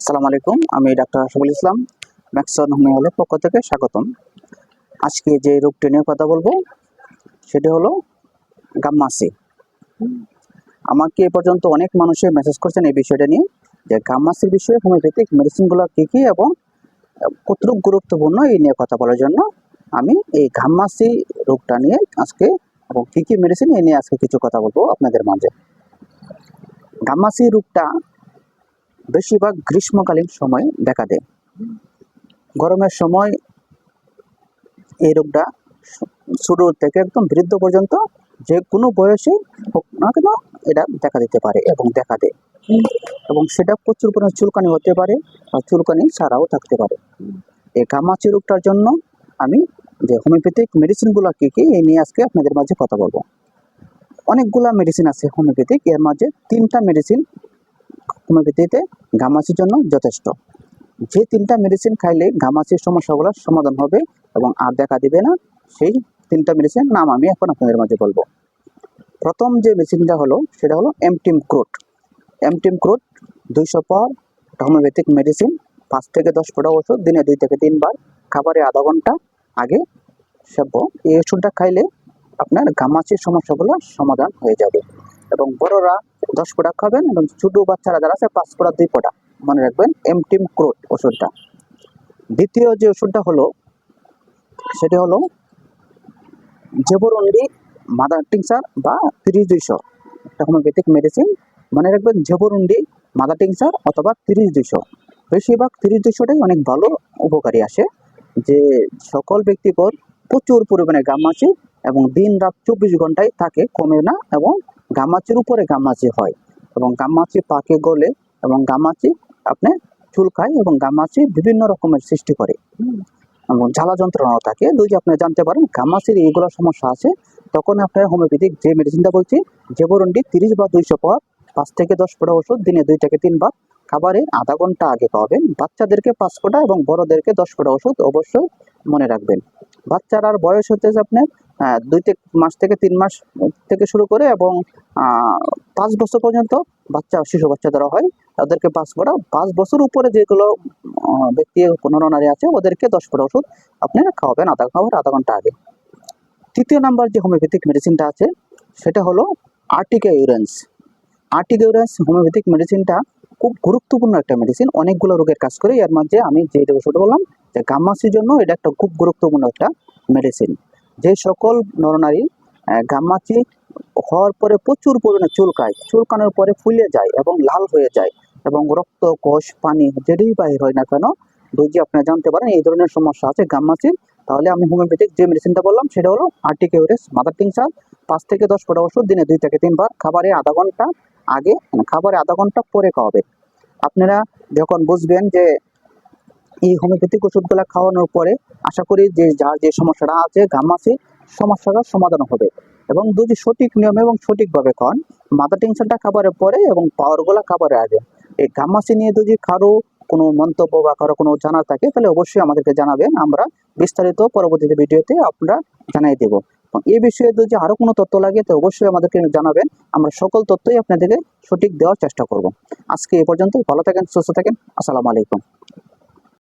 আসসালামু আলাইকুম। আমি ডাক্তার আশফুল ইসলাম, ম্যাক্সন হোমিওলের পক্ষ থেকে স্বাগতম। আজকে যে রোগটি নিয়ে কথা বলব, সেটি হলো গাম্মাসি আমাকে এ পর্যন্ত অনেক মানুষে মেসেজ করছেন এই বিষয়টা নিয়ে যে গাম্মাসির বিষয়ে হোমিওপ্যাথিক মেডিসিনগুলো কী কী এবং কতটুকু গুরুত্বপূর্ণ এই নিয়ে কথা বলার জন্য আমি এই ঘাম্মাসি রোগটা নিয়ে আজকে এবং কী কী মেডিসিন এই নিয়ে আজকে কিছু কথা বলব আপনাদের মাঝে। গাম্মাসি রোগটা বেশিরভাগ গ্রীষ্মকালীন সময় দেখা দেয়। গরমের সময় এই রোগটা শুরু থেকে একদম বৃদ্ধ পর্যন্ত যে কোনো বয়সে হোক না কেন এটা দেখা দিতে পারে এবং দেখা দেয়। এবং সেটা প্রচুর পরিমাণে চুলকানি হতে পারে আর চুলকানি ছাড়াও থাকতে পারে। এই গামাচি রোগটার জন্য আমি যে হোমিওপ্যাথিক মেডিসিনগুলো কী কী, এই নিয়ে আজকে আপনাদের মাঝে কথা বলব। অনেকগুলা মেডিসিন আছে হোমিওপ্যাথিক। এর মাঝে তিনটা মেডিসিন হোমিওপ্যাথিতে ঘামাচির জন্য যথেষ্ট। যে তিনটা মেডিসিন খাইলে ঘামাচির সমস্যাগুলোর সমাধান হবে এবং আর দেখা দিবে না, সেই তিনটা মেডিসিন নাম আমি এখন আপনাদের মাঝে বলব। প্রথম যে মেডিসিনটা হলো, সেটা হলো এমটিম ক্রুট এমটিম ক্রুট দুইশো পর হোমিওপ্যাথিক মেডিসিন পাঁচ থেকে দশ ফোটা ওষুধ, দিনে দুই থেকে তিনবার, খাবারে আধা ঘণ্টা আগে সেব্য এই ওষুধটা খাইলে আপনার ঘামাচির সমস্যাগুলো সমাধান হয়ে যাবে। এবং বড়রা দশ ফোঁটা খাবেন এবং ছোট বাচ্চারা যারা আছে, পাঁচ ফোঁটা, দুই ফোঁটা। মনে রাখবেন এমটিম ক্রোট ওষুধটা। দ্বিতীয় যে ওষুধটা হলো, সেটি হলো জেবরন্ডি, মাদার টিংসার বা তিরিশ দুইশো। একটা হোমিওপ্যাথিক মেডিসিন। মনে রাখবেন, জেবরুন্ডি, মাদার টিংসার অথবা তিরিশ দুইশো। বেশিরভাগ তিরিশ দুইশোটাই অনেক ভালো উপকারী আসে, যে সকল ব্যক্তিকর প্রচুর পরিমাণে গামাচি এবং দিন রাত চব্বিশ ঘন্টায় থাকে, কমে না এবং গামাচির উপরে গামাচি হয় এবং গামাচি পাকে গলে এবং গামাচি আপনি চুলকায় এবং গামাচি বিভিন্ন রকমের সৃষ্টি করে। এবং জ্বালা যন্ত্রণাও থাকে। যদি আপনি জানতে পারেন, গামাচির এইগুলো সমস্যা আছে, তখন আপনার হোমিওপ্যাথিক যে মেডিসিনটা বলছি, জেবরন্ডি তিরিশ বা দুইশো পর পাঁচ থেকে দশ ফোঁটা ওষুধ, দিনে দুই থেকে তিনবার খাবারের আধা ঘণ্টা আগে খাওয়াবেন বাচ্চাদেরকে পাঁচ ফোঁটা এবং বড়দেরকে দশ ফোঁটা ওষুধ অবশ্যই মনে রাখবেন। বাচ্চার আর বয়স হচ্ছে আপনার দুই মাস থেকে তিন মাস থেকে শুরু করে এবং পাঁচ বছর পর্যন্ত বাচ্চা, শিশু বাচ্চা যারা হয়, তাদেরকে পাঁচ ফোঁটা পাঁচ বছর উপরে যেগুলো ব্যক্তি ব্যক্তি নরনারী আছে, ওদেরকে দশ ফোঁটা ওষুধ আপনি খাওয়াবেন আধা খাবার আধা ঘণ্টা আগে। তৃতীয় নাম্বার যে হোমিওপ্যাথিক মেডিসিনটা আছে, সেটা হলো Urtica urens Urtica urens homeopathic মেডিসিনটা খুব গুরুত্বপূর্ণ একটা মেডিসিন অনেকগুলো রোগের কাজ করে, এর মধ্যে আমি যে ওষুধ বললাম, যে গাম্মাসির জন্য এটা একটা খুব গুরুত্বপূর্ণ একটা মেডিসিন যে সকল নরনারী গাম্মাচি হওয়ার পরে প্রচুর পরিমাণে চুলকায়। চুলকানোর পরে ফুলে যায় এবং লাল হয়ে যায় এবং রক্ত, কোষ, পানি যেটাই বাহির হয় না কেন, যদি আপনি জানতে পারেন এই ধরনের সমস্যা আছে গাম্মাচির তাহলে আমি হোমিওপ্যাথিক যে মেডিসিনটা বললাম, সেটা হলো আর্টিকেউরেস মাদার টিংসার পাঁচ থেকে দশ ফোঁটা ওষুধ, দিনে দুই থেকে তিনবার, খাবারে আধা ঘণ্টা আগে মানে খাবারে আধা ঘণ্টা পরে খাওয়াবে। আপনারা যখন বুঝবেন যে এই হোমিওপ্যাথিক ওষুধগুলো খাওয়ানোর পরে আশা করি যে যার যে সমস্যাটা আছে গাম্মাসির সমস্যাটার সমাধান হবে। এবং যদি সঠিক নিয়মে এবং সঠিকভাবে খান, মাথা টেনশনটা খাবারের পরে এবং পাওয়ারগুলো খাবারের আগে। এই গাম্মাসি নিয়ে যদি কারও কোনো মন্তব্য বা কারও কোনো জানার থাকে, তাহলে অবশ্যই আমাদেরকে জানাবেন। আমরা বিস্তারিত পরবর্তীতে ভিডিওতে আপনারা জানাই দেবো। এই বিষয়ে যদি আরও কোনো তথ্য লাগে, তো অবশ্যই আমাদেরকে জানাবেন। আমরা সকল তথ্যই আপনাদেরকে সঠিক দেওয়ার চেষ্টা করব। আজকে এ পর্যন্ত ভালো থাকেন, সুস্থ থাকেন। আসসালামু আলাইকুম।